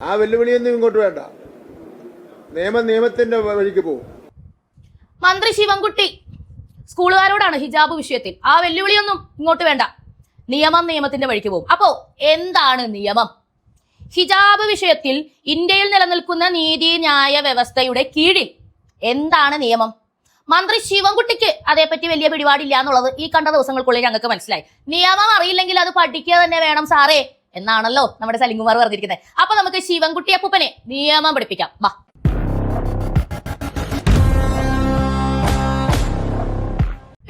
ആ വെല്ലുവിളിയൊന്നും ഇങ്ങോട്ട് വേണ്ട. നിയമ നിയമത്തിന്റെ വഴിക്ക് പോകും. മന്ത്രി ശിവൻകുട്ടി സ്കൂളുകാരോടാണ് ഹിജാബ് വിഷയത്തിൽ. ആ വെല്ലുവിളിയൊന്നും ഇങ്ങോട്ട് വേണ്ട. നിയമം നിയമത്തിന്റെ വഴിക്ക് പോകും. അപ്പോ എന്താണ് നിയമം? ഹിജാബ് വിഷയത്തിൽ ഇന്ത്യയിൽ നിലനിൽക്കുന്ന നീതി ന്യായ വ്യവസ്ഥയുടെ കീഴിൽ എന്താണ് നിയമം? മന്ത്രി ശിവൻകുട്ടിക്ക് അതേപ്പറ്റി വലിയ പിടിപാടില്ല എന്നുള്ളത് ഈ കണ്ട ദിവസങ്ങൾക്കുള്ളിൽ ഞങ്ങൾക്ക് മനസ്സിലായി. നിയമം അറിയില്ലെങ്കിൽ അത് പഠിക്കുക തന്നെ വേണം സാറേ. എന്നാണല്ലോ നമ്മുടെ സലിംകുമാർ പറഞ്ഞിരിക്കുന്നത്. അപ്പൊ നമുക്ക് ശിവൻകുട്ടി അപ്പൂപ്പനെ നിയമം പഠിപ്പിക്കാം. വാ.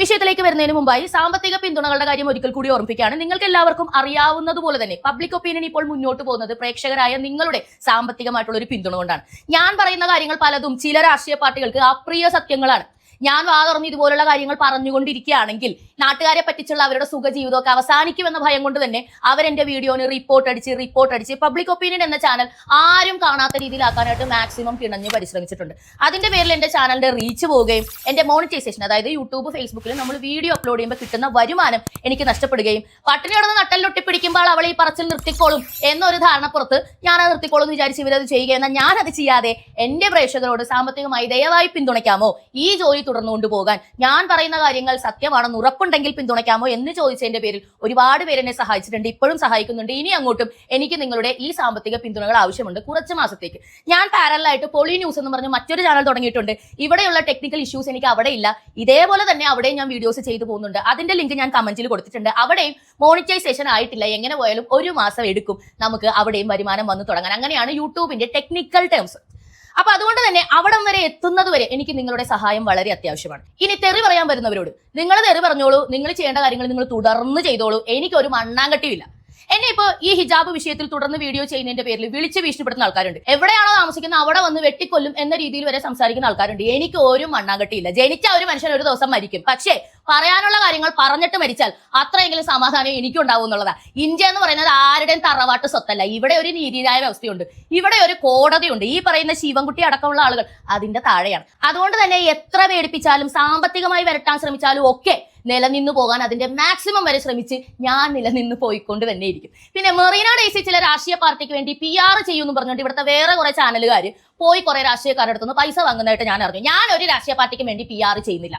വിഷയത്തിലേക്ക് വരുന്നതിന് മുമ്പായി സാമ്പത്തിക പിന്തുണകളുടെ കാര്യം ഒരിക്കൽ കൂടി ഓർമ്മിപ്പിക്കുകയാണ്. നിങ്ങൾക്ക് എല്ലാവർക്കും അറിയാവുന്നതുപോലെ തന്നെ പബ്ലിക് ഒപ്പീനിയൻ ഇപ്പോൾ മുന്നോട്ട് പോകുന്നത് പ്രേക്ഷകരായ നിങ്ങളുടെ സാമ്പത്തികമായിട്ടുള്ള ഒരു പിന്തുണ കൊണ്ടാണ്. ഞാൻ പറയുന്ന കാര്യങ്ങൾ പലതും ചില രാഷ്ട്രീയ പാർട്ടികൾക്ക് അപ്രിയ സത്യങ്ങളാണ്. ഞാൻ വാ തുറന്ന് ഇതുപോലുള്ള കാര്യങ്ങൾ പറഞ്ഞുകൊണ്ടിരിക്കുകയാണെങ്കിൽ നാട്ടുകാരെ പറ്റിച്ചുള്ള അവരുടെ സുഖജീവിതമൊക്കെ അവസാനിക്കുമെന്ന ഭയം കൊണ്ട് തന്നെ അവരെന്റെ വീഡിയോന് റിപ്പോർട്ട് അടിച്ച് റിപ്പോർട്ട് അടിച്ച് പബ്ലിക് ഒപ്പീനിയൻ എന്ന ചാനൽ ആരും കാണാത്ത രീതിയിലാക്കാനായിട്ട് മാക്സിമം കിണഞ്ഞ് പരിശ്രമിച്ചിട്ടുണ്ട്. അതിന്റെ പേരിൽ എന്റെ ചാനലിന്റെ റീച്ച് പോവുകയും എന്റെ മോണിറ്റൈസേഷൻ അതായത് യൂട്യൂബ് ഫേസ്ബുക്കിൽ നമ്മൾ വീഡിയോ അപ്ലോഡ് ചെയ്യുമ്പോൾ കിട്ടുന്ന വരുമാനം എനിക്ക് നഷ്ടപ്പെടുകയും പട്ടിണി കിടന്ന് നട്ടലിലൊട്ടിപ്പിടിക്കുമ്പോൾ അവൾ ഈ പറച്ചിൽ നിർത്തിക്കോളും എന്നൊരു ധാരണപ്പുറത്ത് ഞാൻ അത് നിർത്തിക്കോളും എന്ന് വിചാരിച്ച് ഇവരത് ചെയ്യുക എന്നാൽ ഞാൻ അത് ചെയ്യാതെ എന്റെ പ്രേക്ഷകരോട് സാമ്പത്തികമായി ദയവായി പിന്തുണയ്ക്കാമോ? ഈ ജോലി തുടർന്നുകൊണ്ട് പോകാൻ ഞാൻ പറയുന്ന കാര്യങ്ങൾ സത്യമാണെന്ന് ഉറപ്പുണ്ടെങ്കിൽ പിന്തുണയ്ക്കാമോ എന്ന് ചോദിച്ചതിന്റെ പേരിൽ ഒരുപാട് പേര് എന്നെ സഹായിച്ചിട്ടുണ്ട്. ഇപ്പോഴും സഹായിക്കുന്നുണ്ട്. ഇനി അങ്ങോട്ടും എനിക്ക് നിങ്ങളുടെ ഈ സാമ്പത്തിക പിന്തുണകൾ ആവശ്യമുണ്ട് കുറച്ച് മാസത്തേക്ക്. ഞാൻ പാരലായിട്ട് പോളി ന്യൂസ് എന്ന് പറഞ്ഞ് മറ്റൊരു ചാനൽ തുടങ്ങിയിട്ടുണ്ട്. ഇവിടെയുള്ള ടെക്നിക്കൽ ഇഷ്യൂസ് എനിക്ക് അവിടെ ഇല്ല. ഇതേപോലെ തന്നെ അവിടെയും ഞാൻ വീഡിയോസ് ചെയ്തു പോകുന്നുണ്ട്. അതിന്റെ ലിങ്ക് ഞാൻ കമന്റിൽ കൊടുത്തിട്ടുണ്ട്. അവിടെയും മോണിറ്റൈസേഷൻ ആയിട്ടില്ല. എങ്ങനെ പോയാലും ഒരു മാസം എടുക്കും. നമുക്ക് അവിടെയും വരുമാനം വന്നു തുടങ്ങാൻ. അങ്ങനെയാണ് യൂട്യൂബിന്റെ ടെക്നിക്കൽ ടേംസ് അപ്പൊ അതുകൊണ്ട് തന്നെ അവിടം വരെ എത്തുന്നത് വരെ എനിക്ക് നിങ്ങളുടെ സഹായം വളരെ അത്യാവശ്യമാണ്. ഇനി തെറി പറയാൻ വരുന്നവരോട് നിങ്ങൾ തെറി പറഞ്ഞോളൂ നിങ്ങൾ ചെയ്യേണ്ട കാര്യങ്ങൾ നിങ്ങൾ തുടർന്ന് ചെയ്തോളൂ എനിക്കൊരു മണ്ണാങ്കട്ടിയില്ല എന്നെ ഇപ്പൊ ഈ ഹിജാബ് വിഷയത്തിൽ തുടർന്ന് വീഡിയോ ചെയ്യുന്നതിന്റെ പേരിൽ വിളിച്ച് ഭീഷണിപ്പെടുത്തുന്ന ആൾക്കാരുണ്ട്. എവിടെയാണോ താമസിക്കുന്നത് അവിടെ വന്ന് വെട്ടിക്കൊല്ലും എന്ന രീതിയിൽ വരെ സംസാരിക്കുന്ന ആൾക്കാരുണ്ട്. എനിക്ക് ഒരു മണ്ണാങ്കട്ടിയില്ല. ജനിച്ച ഒരു മനുഷ്യൻ ഒരു ദിവസം മരിക്കും. പക്ഷേ പറയാനുള്ള കാര്യങ്ങൾ പറഞ്ഞിട്ട് മരിച്ചാൽ അത്രയെങ്കിലും സമാധാനം എനിക്കുണ്ടാവും എന്നുള്ളതാ. ഇന്ത്യ എന്ന് പറയുന്നത് ആരുടെയും തറവാട്ട് സ്വത്തല്ല. ഇവിടെ ഒരു നീതിന്യായ വ്യവസ്ഥയുണ്ട്. ഇവിടെ ഒരു കോടതിയുണ്ട്. ഈ പറയുന്ന ശിവൻകുട്ടി അടക്കമുള്ള ആളുകൾ അതിന്റെ താഴെയാണ്. അതുകൊണ്ട് തന്നെ എത്ര പേടിപ്പിച്ചാലും സാമ്പത്തികമായി വരട്ടാൻ ശ്രമിച്ചാലും ഒക്കെ നിലനിന്നു പോകാൻ അതിന്റെ മാക്സിമം വരെ ശ്രമിച്ച് ഞാൻ നിലനിന്ന് പോയിക്കൊണ്ട് തന്നെ ഇരിക്കും. പിന്നെ മെറീന ഡേസി ചില രാഷ്ട്രീയ പാർട്ടിക്ക് വേണ്ടി പി ആർ ചെയ്യുമെന്ന് പറഞ്ഞുകൊണ്ട് ഇവിടുത്തെ വേറെ കുറെ ചാനലുകാർ പോയി കുറെ രാഷ്ട്രീയക്കാരുടെ അടുത്തുനിന്ന് പൈസ വാങ്ങുന്നതായിട്ട് ഞാൻ അറിഞ്ഞു. ഞാൻ ഒരു രാഷ്ട്രീയ പാർട്ടിക്ക് വേണ്ടി പി ആർ ചെയ്യുന്നില്ല.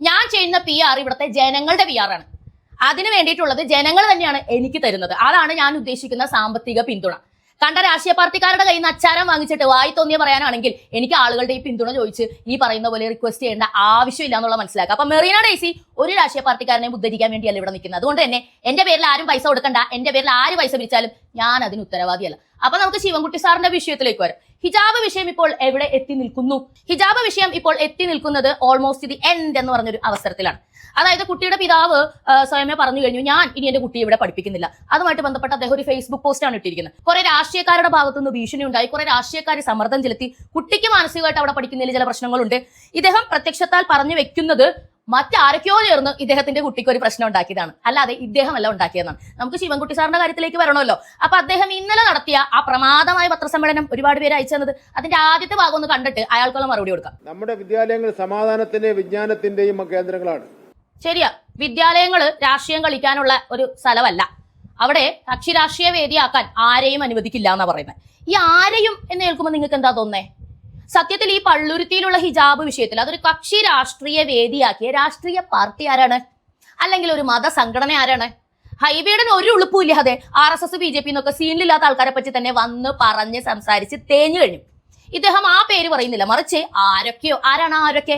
ഞാൻ ചെയ്യുന്ന പി ആർ ഇവിടുത്തെ ജനങ്ങളുടെ പി ആർ ആണ്. അതിന് വേണ്ടിയിട്ടുള്ളത് ജനങ്ങൾ തന്നെയാണ് എനിക്ക് തരുന്നത്. അതാണ് ഞാൻ ഉദ്ദേശിക്കുന്ന സാമ്പത്തിക പിന്തുണ. കണ്ട രാഷ്ട്രീയ പാർട്ടിക്കാരുടെ കയ്യിൽ നിന്ന് അച്ചാരം വാങ്ങിച്ചിട്ട് വായി തോന്നിയ പറയാനാണെങ്കിൽ എനിക്ക് ആളുകളുടെ ഈ പിന്തുണ ചോദിച്ച് ഈ പറയുന്ന പോലെ റിക്വസ്റ്റ് ചെയ്യേണ്ട ആവശ്യമില്ല എന്നുള്ള മനസ്സിലാക്കുക. അപ്പൊ മെറീന ഡേസി ഒരു രാഷ്ട്രീയ പാർട്ടിക്കാരനെ ഉദ്ധരിക്കാൻ വേണ്ടിയല്ല ഇവിടെ നിൽക്കുന്നത്. അതുകൊണ്ട് തന്നെ എന്റെ പേരിൽ ആരും പൈസ കൊടുക്കണ്ട എന്റെ പേരിൽ ആര് പൈസ പിരിച്ചാലും ഞാൻ അതിന് ഉത്തരവാദിയല്ല. അപ്പൊ നമുക്ക് ശിവൻകുട്ടി സാറിന്റെ വിഷയത്തിലേക്ക് വരാം. ഹിജാബ് വിഷയം ഇപ്പോൾ എവിടെ എത്തി നിൽക്കുന്നു? ഹിജാബ് വിഷയം ഇപ്പോൾ എത്തി നിൽക്കുന്നത് ഓൾമോസ്റ്റ് ദി എൻഡ് എന്ന് പറഞ്ഞൊരു അവസരത്തിലാണ്. അതായത് കുട്ടിയുടെ പിതാവ് സ്വയമേ പറഞ്ഞു കഴിഞ്ഞു ഞാൻ ഇനി എന്റെ കുട്ടിയെ ഇവിടെ പഠിപ്പിക്കുന്നില്ല. അതുമായിട്ട് ബന്ധപ്പെട്ട അദ്ദേഹം ഒരു ഫേസ്ബുക്ക് പോസ്റ്റാണ് ഇട്ടിരിക്കുന്നത്. കുറെ രാഷ്ട്രീയക്കാരുടെ ഭാഗത്തുനിന്ന് ഭീഷണി ഉണ്ടായി കുറെ രാഷ്ട്രീയക്കാർ സമ്മർദ്ദം ചെലുത്തി കുട്ടിക്ക് മാനസികമായിട്ട് അവിടെ പഠിക്കുന്നതിൽ ചില പ്രശ്നങ്ങളുണ്ട്. ഇദ്ദേഹം പ്രത്യക്ഷത്താൽ പറഞ്ഞു വെക്കുന്നത് മറ്റാരൊക്കെയോ ചേർന്ന് ഇദ്ദേഹത്തിന്റെ കുട്ടിക്ക് ഒരു പ്രശ്നം ഉണ്ടാക്കിയതാണ്. അല്ലാതെ ഇദ്ദേഹമല്ല ഉണ്ടാക്കിയതാണ് നമുക്ക് ശിവൻകുട്ടി സാറിന്റെ കാര്യത്തിലേക്ക് വരണമല്ലോ. അപ്പൊ അദ്ദേഹം ഇന്നലെ നടത്തിയ ആ പ്രമാദമായ പത്രസമ്മേളനം ഒരുപാട് പേര് അയച്ചു തന്നത് അതിന്റെ ആദ്യത്തെ ഭാഗം ഒന്ന് കണ്ടിട്ട് അയാൾക്കുള്ള മറുപടി കൊടുക്കാം. നമ്മുടെ വിദ്യാലയങ്ങൾ സമാധാനത്തിന്റെയും വിജ്ഞാനത്തിന്റെയും കേന്ദ്രങ്ങളാണ്. ശരിയാ. വിദ്യാലയങ്ങൾ രാഷ്ട്രീയം കളിക്കാനുള്ള ഒരു സ്ഥലമല്ല. അവിടെ കക്ഷി രാഷ്ട്രീയ വേദിയാക്കാൻ ആരെയും അനുവദിക്കില്ല എന്നാ പറയുന്നത്. ഈ ആരെയും എന്ന് കേൾക്കുമ്പോൾ നിങ്ങൾക്ക് എന്താ തോന്നേ സത്യത്തിൽ ഈ പള്ളുരുത്തിയിലുള്ള ഹിജാബ് വിഷയത്തിൽ അതൊരു കക്ഷി രാഷ്ട്രീയ വേദിയാക്കിയ രാഷ്ട്രീയ പാർട്ടി ആരാണ്? അല്ലെങ്കിൽ ഒരു മതസംഘടന ആരാണ്? ഹൈവേയുടെ ഒരു ഉളുപ്പും അതെ R S S B J P എന്നൊക്കെ സീനിലില്ലാത്ത ആൾക്കാരെ പറ്റി തന്നെ വന്ന് പറഞ്ഞ് സംസാരിച്ച് തേഞ്ഞു കഴിഞ്ഞു. ഇദ്ദേഹം ആ പേര് പറയുന്നില്ല. മറിച്ച് ആരൊക്കെയോ ആരാണ് ആരൊക്കെ?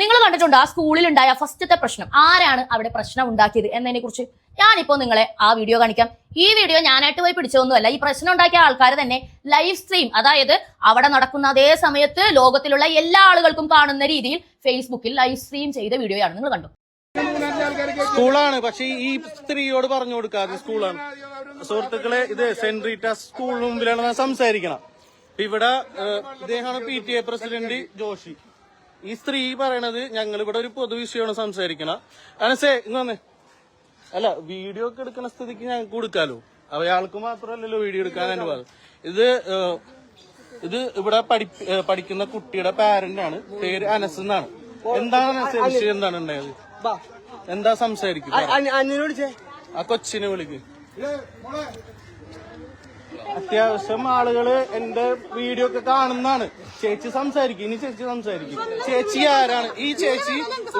നിങ്ങൾ കണ്ടിട്ടുണ്ട് ആ സ്കൂളിൽ ഉണ്ടായ ഫസ്റ്റത്തെ പ്രശ്നം? ആരാണ് അവിടെ പ്രശ്നം ഉണ്ടാക്കിയത് എന്നതിനെ കുറിച്ച് ഞാനിപ്പോ നിങ്ങളെ ആ വീഡിയോ കാണിക്കാം. ഈ വീഡിയോ ഞാനായിട്ട് പോയി പിടിച്ചതൊന്നുമല്ല. ഈ പ്രശ്നം ഉണ്ടാക്കിയ ആൾക്കാർ തന്നെ ലൈവ് സ്ട്രീം അതായത് അവിടെ നടക്കുന്ന അതേ സമയത്ത് ലോകത്തിലുള്ള എല്ലാ ആളുകൾക്കും കാണുന്ന രീതിയിൽ ഫേസ്ബുക്കിൽ ലൈവ് സ്ട്രീം ചെയ്ത വീഡിയോയാണ് നിങ്ങൾ കണ്ടു? സ്കൂളാണ്. പക്ഷെ ഈ സ്ത്രീയോട് പറഞ്ഞു കൊടുക്കാതെ സ്കൂളാണ്. സുഹൃത്തുക്കളെ ഇത് സെന്റ് റീറ്റ സ്കൂളിന് മുമ്പിലാണ് ഞാൻ സംസാരിക്കണം. ഇവിടെ ഇദ്ദേഹമാണ് P T A president Joshi. ഈ സ്ത്രീ പറയണത് ഞങ്ങൾ ഇവിടെ ഒരു പൊതുവിഷയമാണ് സംസാരിക്കണം. അനസേ ഇന്ന് വന്നേ. അല്ല വീഡിയോ ഒക്കെ എടുക്കുന്ന സ്ഥിതിക്ക് ഞാൻ കൊടുക്കാലോ? അയാൾക്ക് മാത്രമല്ലല്ലോ വീഡിയോ എടുക്കാൻ അനുവാദം ഇത് ഇത് ഇവിടെ പഠി പഠിക്കുന്ന കുട്ടിയുടെ പാരന്റ് ആണ്. പേര് അനസ് എന്നാണ്. എന്താണ് അനസ്? വിഷയം എന്താണ് ഉണ്ടായത്? എന്താ സംസാരിക്കുന്നത് ആ കൊച്ചിനെ വിളിക്ക്. അത്യാവശ്യം ആളുകൾ എന്റെ വീഡിയോ ഒക്കെ കാണുന്നതാണ്. ചേച്ചി സംസാരിക്കും ഇനി ചേച്ചി സംസാരിക്കും. ചേച്ചി ആരാണ്? ഈ ചേച്ചി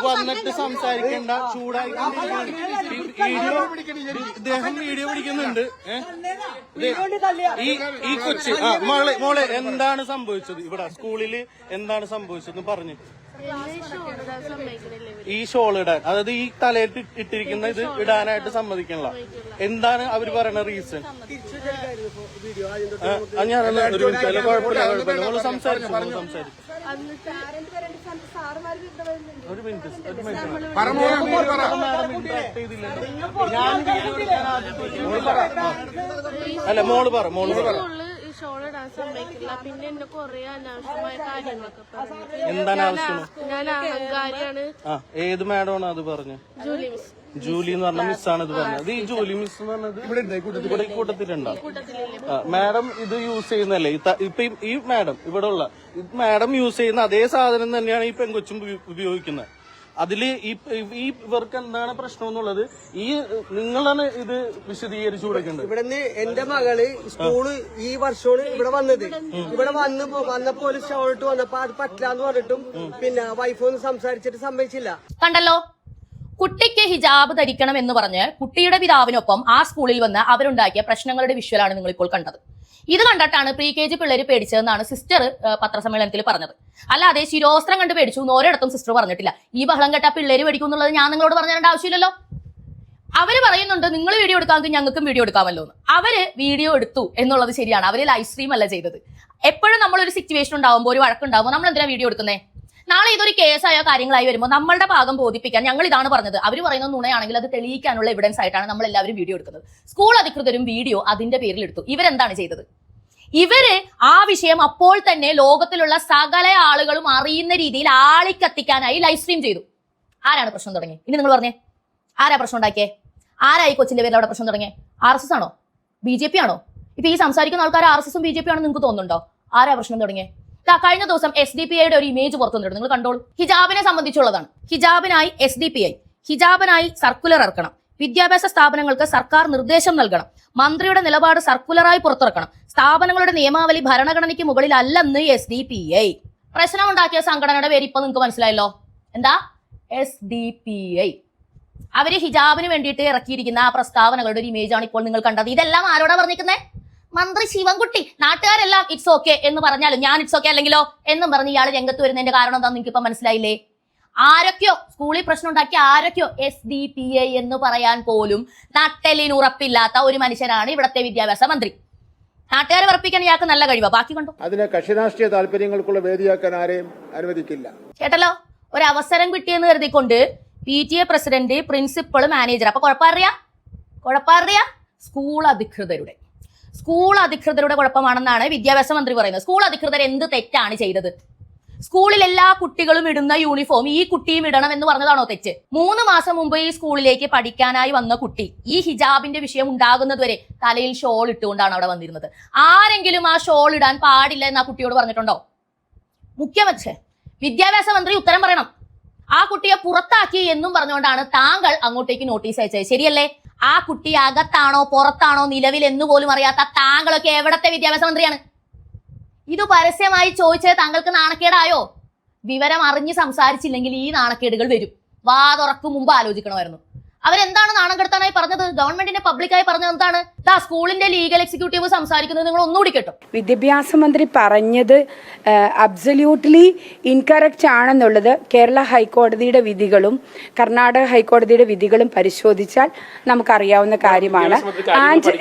വന്നിട്ട് സംസാരിക്കേണ്ട ചൂടായി ഇദ്ദേഹം വീഡിയോ പിടിക്കുന്നുണ്ട്? ഈ ഈ കൊച്ച് മോളെ മോളെ എന്താണ് സംഭവിച്ചത്? ഇവിടെ സ്കൂളിൽ എന്താണ് സംഭവിച്ചത് പറഞ്ഞു. ഈ ഷോൾ ഇടാൻ അതായത് ഈ തലയിൽ ഇട്ട് ഇട്ടിരിക്കുന്ന ഇത് ഇടാനായിട്ട് സമ്മതിക്കണില്ല. എന്താണ് അവർ പറയുന്ന റീസൺ കുഴപ്പമില്ല സംസാരിച്ചു ഒരു മിനിറ്റ് ഒരു മിനിറ്റ്. അല്ല മോൾ പറ മോൾ പറ. ഷോൾ ഇടാൻ സമ്മതിക്കില്ല. പിന്നെ എന്നെ കൊറേ അനാവശ്യമായ കാര്യങ്ങളൊക്കെ പറഞ്ഞു എന്താണ് ആവശ്യം ഞാൻ അഹങ്കാരിയാണ്. ആ ഏത് മാഡമാണ് അത് പറഞ്ഞത് ജൂലി മിസ്. ജൂലി എന്ന് പറഞ്ഞ മിസ്സാണ് ഇത് പറഞ്ഞത്. ഈ ജൂലി മിസ് എന്ന് പറഞ്ഞത് ഇവിടെ ഈ കൂട്ടത്തിലുണ്ടോ? ആ, മാഡം ഇത് യൂസ് ചെയ്യുന്നല്ലേ ഈ ത- ഇപ്പൊ ഈ- ഈ മാഡം ഇവിടെ ഉള്ള മാഡം യൂസ് ചെയ്യുന്ന അതേ സാധനം തന്നെയാണ് ഈ പെങ്കൊച്ചും ഉപ- ഉപയോഗിക്കുന്നത്. അതിൽ ഈ ഈ ഇവർക്ക് എന്താണ് പ്രശ്നം എന്നുള്ളത് ഈ നിങ്ങളാണ് ഇത് വിശദീകരിച്ചു കൊടുക്കേണ്ടത് ഇവിടുന്ന് എന്റെ മകൾ സ്കൂൾ ഈ വർഷമാണ് ഇവിടെ വന്നത്. ഇവിടെ വന്ന് വന്നപ്പോൾ വന്നപ്പോ ഒരു ഷോൾട്ട് വന്നപ്പോ അത് പറ്റില്ലാന്ന് പറഞ്ഞിട്ടും പിന്നെ വൈഫൊന്നും സംസാരിച്ചിട്ട് സമ്മതിച്ചില്ല. കണ്ടല്ലോ? കുട്ടിക്ക് ഹിജാബ് ധരിക്കണം എന്ന് പറഞ്ഞ് കുട്ടിയുടെ പിതാവിനൊപ്പം ആ സ്കൂളിൽ വന്ന് അവരുണ്ടാക്കിയ പ്രശ്നങ്ങളുടെ വിഷ്വലാണ് നിങ്ങൾ ഇപ്പോൾ കണ്ടത്. ഇത് കണ്ടിട്ടാണ് പ്രീ കെ ജി പിള്ളേർ പേടിച്ചതെന്നാണ് സിസ്റ്റർ പത്രസമ്മേളനത്തിൽ പറഞ്ഞത്. അല്ലാതെ ശിരോസ്ത്രം കണ്ട് പേടിച്ചു ഒരിടത്തും സിസ്റ്റർ പറഞ്ഞിട്ടില്ല. ഈ ബഹളം കേട്ട പിള്ളേര് പേടിക്കും എന്നുള്ളത് ഞാൻ നിങ്ങളോട് പറഞ്ഞു തരേണ്ട ആവശ്യമില്ലല്ലോ. അവർ പറയുന്നുണ്ട് നിങ്ങൾ വീഡിയോ എടുക്കാമെങ്കിൽ ഞങ്ങൾക്കും വീഡിയോ എടുക്കാമല്ലോ എന്ന്. അവർ വീഡിയോ എടുത്തു എന്നുള്ളത് ശരിയാണ്. അവർ ലൈവ് സ്ട്രീം അല്ല ചെയ്തത്. എപ്പോഴും നമ്മളൊരു സിറ്റുവേഷൻ ഉണ്ടാകുമ്പോൾ ഒരു വഴക്കുണ്ടാകുമ്പോൾ നമ്മൾ എന്തിനാണ് വീഡിയോ എടുക്കുന്നേ? നാളെ ഇതൊരു കേസായ കാര്യങ്ങളായി വരുമ്പോൾ നമ്മളുടെ ഭാഗം ബോധിപ്പിക്കാൻ ഞങ്ങൾ ഇതാണ് പറഞ്ഞത്. അവർ പറയുന്ന നുണയാണെങ്കിൽ അത് തെളിയിക്കാനുള്ള എവിഡൻസ് ആയിട്ടാണ് നമ്മൾ എല്ലാവരും വീഡിയോ എടുക്കുന്നത്. സ്കൂൾ അധികൃതരും വീഡിയോ അതിന്റെ പേരിൽ എടുത്തു. ഇവരെന്താണ് ചെയ്തത്? ഇവർ ആ വിഷയം അപ്പോൾ തന്നെ ലോകത്തിലുള്ള സകല ആളുകളും അറിയുന്ന രീതിയിൽ ആളിക്കത്തിക്കാനായി ലൈവ് സ്ട്രീം ചെയ്തു. ആരാണ് പ്രശ്നം തുടങ്ങി ഇനി നിങ്ങൾ പറഞ്ഞേ. ആരാ പ്രശ്നം ഉണ്ടാക്കിയേ? ആരായി കൊച്ചിന്റെ പേരിൽ അവിടെ പ്രശ്നം തുടങ്ങിയേ? ആർ എസ് എസ് ആണോ? ബി ജെ പി ആണോ? ഇപ്പൊ ഈ സംസാരിക്കുന്ന ആൾക്കാർ ആർ എസ് എസും ബി ജെ പി ആണെന്ന് നിങ്ങൾക്ക് തോന്നുന്നുണ്ടോ? ആരാ പ്രശ്നം തുടങ്ങിയേ? കഴിഞ്ഞ ദിവസം എസ് ഡി പി ഐയുടെ ഒരു ഇമേജ് പുറത്തു വന്നിട്ടുണ്ട്. നിങ്ങൾ കണ്ടോളൂ. ഹിജാബിനെ സംബന്ധിച്ചുള്ളതാണ്. ഹിജാബിനായി എസ് ഡി പി ഐ ഹിജാബിനായി സർക്കുലർ ഇറക്കണം. വിദ്യാഭ്യാസ സ്ഥാപനങ്ങൾക്ക് സർക്കാർ നിർദ്ദേശം നൽകണം. മന്ത്രിയുടെ നിലപാട് സർക്കുലറായി പുറത്തിറക്കണം. സ്ഥാപനങ്ങളുടെ നിയമാവലി ഭരണഘടനയ്ക്ക് മുകളിലല്ലെന്ന് എസ് ഡി പി ഐ പ്രശ്നമുണ്ടാക്കിയ സംഘടനയുടെ പേര് ഇപ്പൊ നിങ്ങൾക്ക് മനസ്സിലായല്ലോ. എന്താ? എസ് ഡി പി ഐ അവർ ഹിജാബിന് വേണ്ടിയിട്ട് ഇറക്കിയിരിക്കുന്ന ആ പ്രസ്താവനകളുടെ ഒരു ഇമേജാണ് ഇപ്പോൾ നിങ്ങൾ കണ്ടത്. ഇതെല്ലാം ആരോടാ പറഞ്ഞിരിക്കുന്നത് മന്ത്രി ശിവൻകുട്ടി നാട്ടുകാരെല്ലാം ഇറ്റ്സ് ഓക്കെ എന്ന് പറഞ്ഞാലും ഞാൻ ഇറ്റ്സ് ഓക്കെ അല്ലെങ്കിലോ എന്നും പറഞ്ഞ് ഇയാൾ രംഗത്ത് വരുന്നതിന്റെ കാരണം എന്താണെന്ന് ഇപ്പൊ മനസ്സിലായില്ലേ? ആരൊക്കെയോ സ്കൂളിൽ പ്രശ്നം ഉണ്ടാക്കിയ ആരൊക്കെയോ എസ് ഡി പി ഐ എന്ന് പറയാൻ പോലും നട്ടെല്ലിന് ഉറപ്പില്ലാത്ത ഒരു മനുഷ്യനാണ് ഇവിടത്തെ വിദ്യാഭ്യാസ മന്ത്രി. നാട്ടുകാരെ ഉറപ്പിക്കാൻ ഇയാൾക്ക് നല്ല കഴിവാ. ബാക്കി കണ്ടോ? അതിനെ കക്ഷിരാഷ്ട്രീയ താല്പര്യങ്ങൾക്കുള്ള വേദിയാക്കാൻ ആരെയും അനുവദിക്കില്ല. കേട്ടല്ലോ ഒരു അവസരം കിട്ടിയെന്ന് കരുതിക്കൊണ്ട് P T A president principal manager അപ്പൊ കുഴപ്പമറിയാ കുഴപ്പമറിയാ സ്കൂൾ അധികൃതരുടെ. സ്കൂൾ അധികൃതരുടെ കുഴപ്പമാണെന്നാണ് വിദ്യാഭ്യാസ മന്ത്രി പറയുന്നത്. സ്കൂൾ അധികൃതർ എന്ത് തെറ്റാണ് ചെയ്തത്? സ്കൂളിൽ എല്ലാ കുട്ടികളും ഇടുന്ന യൂണിഫോം ഈ കുട്ടിയും ഇടണം എന്ന് പറഞ്ഞതാണോ തെറ്റ്? മൂന്ന് മാസം മുമ്പ് ഈ സ്കൂളിലേക്ക് പഠിക്കാനായി വന്ന കുട്ടി ഈ ഹിജാബിന്റെ വിഷയം ഉണ്ടാകുന്നതുവരെ തലയിൽ ഷോൾ ഇട്ടുകൊണ്ടാണ് അവിടെ വന്നിരുന്നത്. ആരെങ്കിലും ആ ഷോൾ ഇടാൻ പാടില്ല എന്ന് ആ കുട്ടിയോട് പറഞ്ഞിട്ടുണ്ടോ? മുഖ്യമന്ത്രി വിദ്യാഭ്യാസ മന്ത്രി ഉത്തരം പറയണം. ആ കുട്ടിയെ പുറത്താക്കി എന്നും പറഞ്ഞുകൊണ്ടാണ് താങ്കൾ അങ്ങോട്ടേക്ക് നോട്ടീസ് അയച്ചത്. ശരിയല്ലേ? ആ കുട്ടി അകത്താണോ പുറത്താണോ നിലവിൽ എന്ന് പോലും അറിയാത്ത താങ്കളൊക്കെ എവിടത്തെ വിദ്യാഭ്യാസ മന്ത്രിയാണ്? ഇത് പരസ്യമായി ചോദിച്ചത് താങ്കൾക്ക് നാണക്കേടായോ? വിവരം അറിഞ്ഞ് സംസാരിച്ചില്ലെങ്കിൽ ഈ നാണക്കേടുകൾ വരും. വാ തുറക്കും മുമ്പ് ആലോചിക്കണമായിരുന്നു. അവരെന്താണ് നാണം കെടുത്താനായി പറഞ്ഞത്? ഗവൺമെന്റിന്റെ പബ്ലിക്കായി പറഞ്ഞത് എന്താണ്? ദാ സ്കൂളിന്റെ ലീഗൽ എക്സിക്യൂട്ടീവ് സംസാരിക്കുന്നത് നിങ്ങൾ ഒന്നുകൂടി കേട്ടോ. വിദ്യാഭ്യാസ മന്ത്രി പറഞ്ഞത് അബ്സല്യൂട്ട്ലി ഇൻകറക്റ്റ് ആണെന്നുള്ളത് കേരള ഹൈക്കോടതിയുടെ വിധികളും കർണാടക ഹൈക്കോടതിയുടെ വിധികളും പരിശോധിച്ചാൽ നമുക്കറിയാവുന്ന കാര്യമാണ്. ആൻഡ്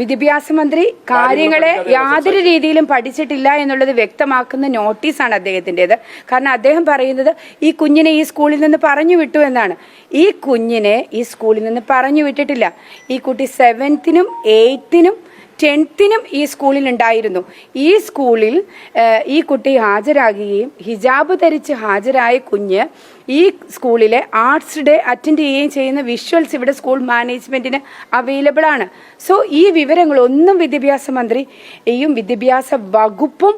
വിദ്യാഭ്യാസ മന്ത്രി കാര്യങ്ങളെ യാതൊരു രീതിയിലും പഠിച്ചിട്ടില്ല എന്നുള്ളത് വ്യക്തമാക്കുന്ന നോട്ടീസാണ് അദ്ദേഹത്തിന്റെത്. കാരണം അദ്ദേഹം പറയുന്നത് ഈ കുഞ്ഞിനെ ഈ സ്കൂളിൽ നിന്ന് പറഞ്ഞു വിട്ടു എന്നാണ്. ഈ കുഞ്ഞിനെ ഈ സ്കൂളിൽ നിന്ന് പറഞ്ഞു വിട്ടിട്ടില്ല. ഈ കുട്ടി സെവൻത്തിനും എയ്ത്തിനും ടെൻത്തിനും ഈ സ്കൂളിൽ ഉണ്ടായിരുന്നു ഈ സ്കൂളിൽ ഈ കുട്ടി ഹാജരാകുകയും ഹിജാബ് ധരിച്ച് ഹാജരായ കുഞ്ഞ് ഈ സ്കൂളിലെ ആർട്സ് ഡേ അറ്റൻഡ് ചെയ്യുകയും ചെയ്യുന്ന വിഷ്വൽസ് ഇവിടെ സ്കൂൾ മാനേജ്മെന്റിന് അവൈലബിൾ ആണ്. സോ ഈ വിവരങ്ങളൊന്നും വിദ്യാഭ്യാസ മന്ത്രിയും വിദ്യാഭ്യാസ വകുപ്പും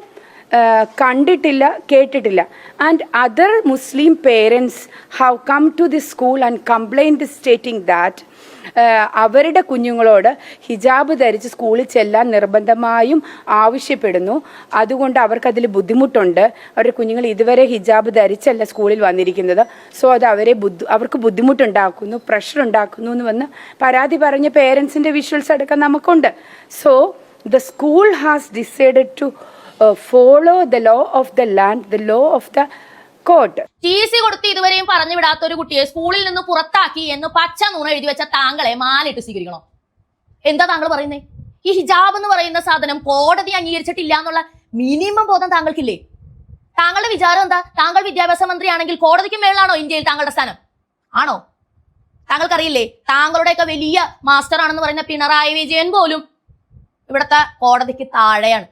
കണ്ടിട്ടില്ല കേട്ടിട്ടില്ല. And other Muslim parents have come to the school and complaint stating that അവരുടെ കുഞ്ഞുങ്ങളോട് ഹിജാബ് ധരിച്ച് സ്കൂളിൽ ചെല്ലാൻ നിർബന്ധമായും ആവശ്യപ്പെടുന്നു. അതുകൊണ്ട് അവർക്കതിൽ ബുദ്ധിമുട്ടുണ്ട്. അവരുടെ കുഞ്ഞുങ്ങൾ ഇതുവരെ ഹിജാബ് ധരിച്ചല്ല സ്കൂളിൽ വന്നിരിക്കുന്നത്. സോ അത് അവരെ ബുദ്ധി അവർക്ക് ബുദ്ധിമുട്ടുണ്ടാക്കുന്നു പ്രഷർ ഉണ്ടാക്കുന്നു എന്ന് വന്ന് പരാതി പറഞ്ഞ പേരൻസിന്റെ വിഷ്വൽസ് അടക്കം നമുക്കുണ്ട്. So the school has decided to follow the law of the land the law of the court T C കൊടുത്ത് ഇതുവരെയും പറഞ്ഞു വിടാത്ത ഒരു കുട്ടിയെ സ്കൂളിൽ നിന്ന് പുറത്താക്കി എന്ന് പച്ച നൂണ എഴുതി വെച്ച താങ്കളെ മാലിട്ട് സ്വീകരിക്കണോ? എന്താ താങ്കൾ പറയുന്നേ? ഈ ഹിജാബ് എന്ന് പറയുന്ന സാധനം കോടതി അംഗീകരിച്ചിട്ടില്ല എന്നുള്ള മിനിമം ബോധം താങ്കൾക്കില്ലേ? താങ്കളുടെ വിചാരം എന്താ? താങ്കൾ വിദ്യാഭ്യാസ മന്ത്രിയാണെങ്കിൽ കോടതിക്ക് മേളിലാണോ ഇന്ത്യയിൽ താങ്കളുടെ സ്ഥാനം? ആണോ? താങ്കൾക്കറിയില്ലേ? താങ്കളുടെയൊക്കെ വലിയ മാസ്റ്റർ ആണെന്ന് പറയുന്ന പിണറായി വിജയൻ പോലും ഇവിടുത്തെ കോടതിക്ക് താഴെയാണ്.